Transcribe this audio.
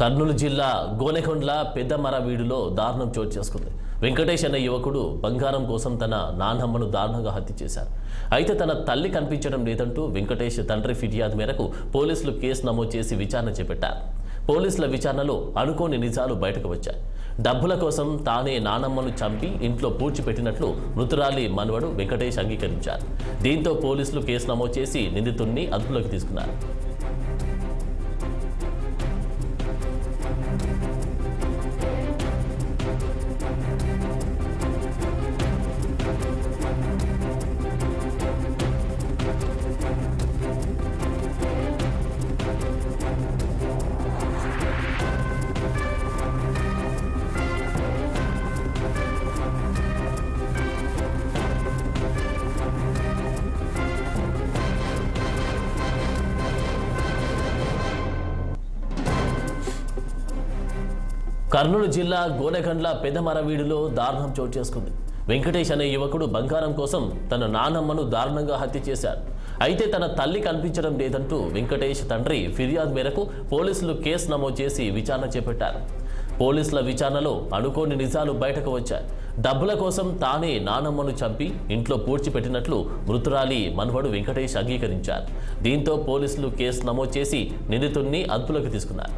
కర్నూలు జిల్లా గోనెకొండ్ల పెద్దమర వీడిలో దారుణం చోటు చేసుకుంది. వెంకటేష్ అనే యువకుడు బంగారం కోసం తన నాన్నమ్మను దారుణంగా హత్య చేశారు. అయితే తన తల్లి కనిపించడం లేదంటూ వెంకటేష్ తండ్రి ఫిర్యాదు మేరకు పోలీసులు కేసు నమోదు చేసి విచారణ చేపట్టారు. పోలీసుల విచారణలో అనుకోని నిజాలు బయటకు వచ్చాయి. డబ్బుల కోసం తానే నానమ్మను చంపి ఇంట్లో పూడ్చిపెట్టినట్లు మృతురాలి మనవడు వెంకటేష్ అంగీకరించారు. దీంతో పోలీసులు కేసు నమోదు చేసి నిందితుడిని అదుపులోకి తీసుకున్నారు. కర్నూలు జిల్లా గోనెగండ్ల పెదమరవీడులో దారుణం చోటు చేసుకుంది. వెంకటేష్ అనే యువకుడు బంగారం కోసం తన నానమ్మను దారుణంగా హత్య చేశారు. అయితే తన తల్లి కనిపించడం లేదంటూ వెంకటేష్ తండ్రి ఫిర్యాదు మేరకు పోలీసులు కేసు నమోదు చేసి విచారణ చేపట్టారు. పోలీసుల విచారణలో అనుకోని నిజాలు బయటకు వచ్చాయి. డబ్బుల కోసం తానే నానమ్మను చంపి ఇంట్లో పూడ్చిపెట్టినట్లు మృతురాలి మనవడు వెంకటేష్ అంగీకరించారు. దీంతో పోలీసులు కేసు నమోదు చేసి నిందితుడిని అదుపులోకి తీసుకున్నారు.